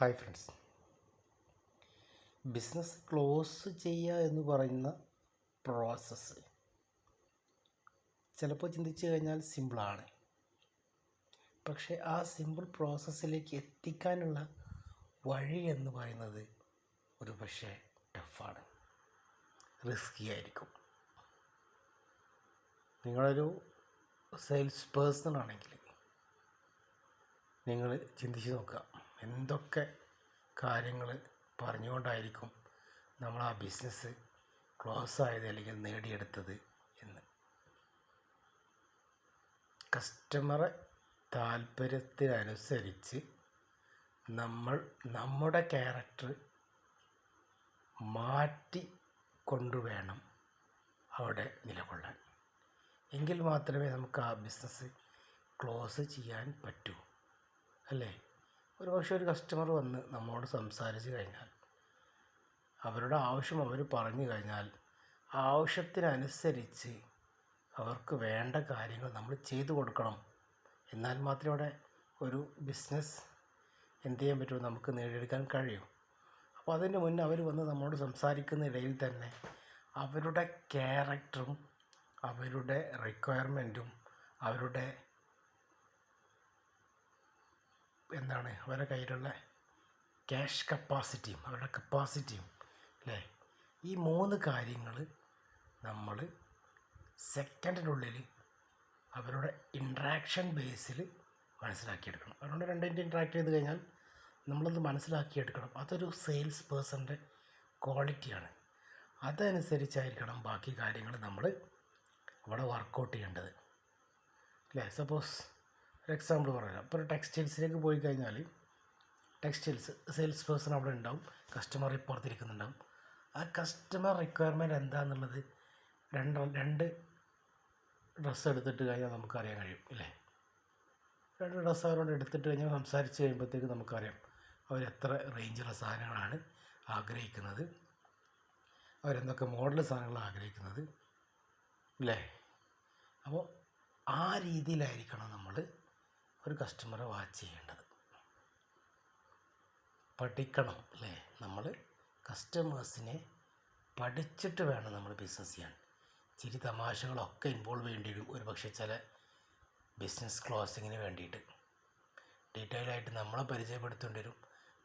Hi friends business close ചെയ്യുക എന്ന് പറയുന്ന പ്രോസസ്സ് ചിലപ്പോൾ ചിന്തിച്ചു കഴിഞ്ഞാൽ സിമ്പിളാണ് പക്ഷേ ആ സിമ്പിൾ പ്രോസസ്സിലേക്ക് എത്തിക്കാനുള്ള വഴി എന്ന് പറയുന്നത് ഒരു പക്ഷേ ടഫാണ് റിസ്കി ആയിരിക്കും. നിങ്ങളൊരു സെയിൽസ് പേഴ്സൺ ആണെങ്കിൽ നിങ്ങൾ ചിന്തിച്ച് നോക്കുക. എന്തൊക്കെ കാര്യങ്ങൾ പറഞ്ഞുകൊണ്ടായിരിക്കും നമ്മൾ ആ ബിസിനസ് ക്ലോസ് ആയത് അല്ലെങ്കിൽ നേടിയെടുത്തത് എന്ന്. കസ്റ്റമറെ താല്പര്യത്തിനനുസരിച്ച് നമ്മൾ നമ്മുടെ ക്യാരക്ടർ മാറ്റി കൊണ്ടുവേണം അവിടെ നിലകൊള്ളാൻ. എങ്കിൽ മാത്രമേ നമുക്ക് ആ ബിസിനസ് ക്ലോസ് ചെയ്യാൻ പറ്റൂ. അല്ലേ? ഒരു പക്ഷേ ഒരു കസ്റ്റമർ വന്ന് നമ്മളോട് സംസാരിച്ച് കഴിഞ്ഞാൽ അവരുടെ ആവശ്യം അവർ പറഞ്ഞു കഴിഞ്ഞാൽ ആവശ്യത്തിനനുസരിച്ച് അവർക്ക് വേണ്ട കാര്യങ്ങൾ നമ്മൾ ചെയ്തു കൊടുക്കണം. എന്നാൽ മാത്രമേ അവിടെ ഒരു ബിസിനസ് എന്ത് ചെയ്യാൻ പറ്റുമോ നമുക്ക് നേടിയെടുക്കാൻ കഴിയും. അപ്പോൾ അതിന് മുന്നേ അവർ വന്ന് നമ്മളോട് സംസാരിക്കുന്ന ഇടയിൽ തന്നെ അവരുടെ ക്യാരക്ടറും അവരുടെ റിക്വയർമെന്റും അവരുടെ എന്താണ് അവരുടെ കയ്യിലുള്ള ക്യാഷ് കപ്പാസിറ്റിയും അവരുടെ കപ്പാസിറ്റിയും അല്ലേ? ഈ മൂന്ന് കാര്യങ്ങൾ നമ്മൾ സെക്കൻഡിനുള്ളിൽ അവരുടെ ഇൻട്രാക്ഷൻ ബേസിൽ മനസ്സിലാക്കിയെടുക്കണം. അവരോട് രണ്ടിന്റെ ഇൻട്രാക്ട് ചെയ്ത് കഴിഞ്ഞാൽ നമ്മളത് മനസ്സിലാക്കിയെടുക്കണം. അതൊരു സെയിൽസ് പേഴ്സന്റെ ക്വാളിറ്റിയാണ് അതനുസരിച്ചായിരിക്കണം ബാക്കി കാര്യങ്ങൾ നമ്മൾ അവിടെ വർക്കൗട്ട് ചെയ്യേണ്ടത്. അല്ലേ? സപ്പോസ് ഒരു എക്സാമ്പിൾ പറയാം. ഇപ്പോൾ ടെക്സ്റ്റൈൽസിലേക്ക് പോയി കഴിഞ്ഞാൽ ടെക്സ്റ്റൈൽസ് സെയിൽസ് പേഴ്സൺ അവിടെ ഉണ്ടാവും. കസ്റ്റമർ ഇപ്പുറത്തിരിക്കുന്നുണ്ടാവും ആ കസ്റ്റമർ റിക്വയർമെന്റ് എന്താണെന്നുള്ളത് രണ്ട് രണ്ട് ഡ്രസ്സ് എടുത്തിട്ട് കഴിഞ്ഞാൽ നമുക്കറിയാൻ കഴിയും ഇല്ലേ? രണ്ട് ഡ്രസ്സ് അവരോട് എടുത്തിട്ട് കഴിഞ്ഞാൽ സംസാരിച്ച് കഴിയുമ്പോഴത്തേക്ക് നമുക്കറിയാം അവർ എത്ര റേഞ്ചുള്ള സാധനങ്ങളാണ് ആഗ്രഹിക്കുന്നത്. അവരെന്തൊക്കെ മോഡൽ സാധനങ്ങളാണ് ആഗ്രഹിക്കുന്നത് അല്ലേ അപ്പോൾ ആ രീതിയിലായിരിക്കണം നമ്മൾ ഒരു കസ്റ്റമറെ വാച്ച് ചെയ്യേണ്ടത്. പഠിക്കണം അല്ലേ? നമ്മൾ കസ്റ്റമേഴ്സിനെ പഠിച്ചിട്ട് വേണം നമ്മൾ ബിസിനസ് ചെയ്യാൻ. ചിരി തമാശകളൊക്കെ ഇൻവോൾവ് ചെയ്യേണ്ടി വരും. ഒരു പക്ഷേ ചില ബിസിനസ് ക്ലോസിങ്ങിന് വേണ്ടിയിട്ട്. ഡീറ്റെയിൽ ആയിട്ട് നമ്മളെ പരിചയപ്പെടുത്തേണ്ടി വരും.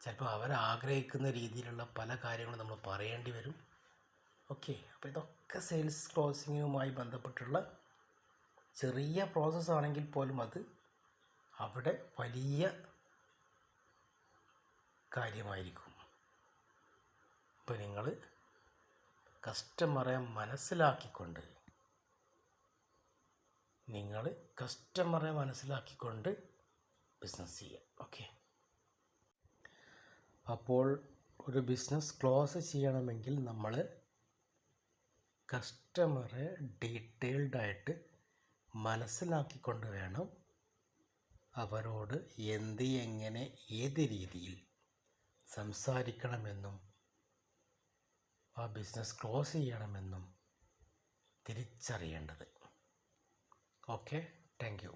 ചിലപ്പോൾ അവരാഗ്രഹിക്കുന്ന രീതിയിലുള്ള പല കാര്യങ്ങളും നമ്മൾ പറയേണ്ടി വരും. ഓക്കെ അപ്പോൾ ഇതൊക്കെ സെയിൽസ് ക്ലോസിങ്ങുമായി ബന്ധപ്പെട്ടുള്ള ചെറിയ പ്രോസസ്സാണെങ്കിൽ പോലും അത് അവിടെ വലിയ കാര്യമായിരിക്കും. അപ്പോൾ നിങ്ങൾ കസ്റ്റമറെ മനസ്സിലാക്കിക്കൊണ്ട് നിങ്ങൾ കസ്റ്റമറെ മനസ്സിലാക്കിക്കൊണ്ട് ബിസിനസ് ചെയ്യുക. ഓക്കെ അപ്പോൾ ഒരു ബിസിനസ് ക്ലോസ് ചെയ്യണമെങ്കിൽ നമ്മൾ കസ്റ്റമറെ ഡീറ്റെയിൽഡായിട്ട് മനസ്സിലാക്കിക്കൊണ്ട് വേണം അവരോട് എന്ത് എങ്ങനെ ഏത് രീതിയിൽ സംസാരിക്കണമെന്നും ആ ബിസിനസ് ക്ലോസ് ചെയ്യണമെന്നും തിരിച്ചറിയേണ്ടത്. Okay thank you.